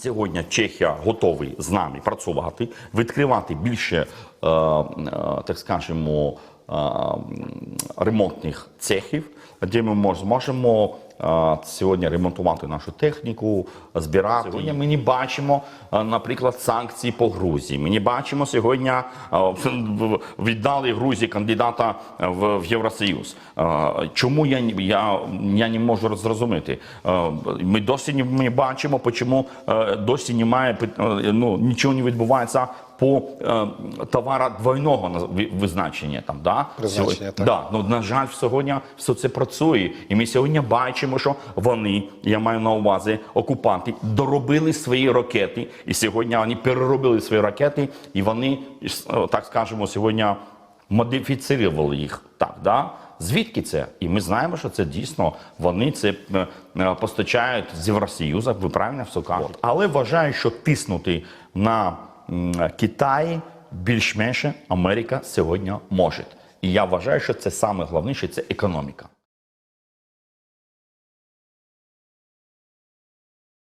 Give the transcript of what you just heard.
Сьогодні Чехія готовий з нами працювати, відкривати більше, е, е, так скажемо, е, ремонтних цехів, де ми мож- зможемо сьогодні ремонтувати нашу техніку, збирати. Сьогодні ми не бачимо, наприклад, санкції по Грузії. Ми не бачимо сьогодні віддали Грузії кандидата в, Євросоюз. Чому я, я, я не можу зрозуміти? Ми досі не бачимо, чому досі немає ну, нічого не відбувається по е, товара двойного визначення. Там, да? Призначення, Сьогодні- так. Да, ну, на жаль, сьогодні все це працює. І ми сьогодні бачимо, що вони, я маю на увазі, окупанти, доробили свої ракети. І сьогодні вони переробили свої ракети, і вони, е, так скажемо, сьогодні модифіцирували їх. Так, да? Звідки це? І ми знаємо, що це дійсно вони це е, е, постачають з Євросоюзу, ви правильно все кажете. Але вважаю, що тиснути на Китай більш-менше Америка сьогодні може. І я вважаю, що це саме головніше це економіка.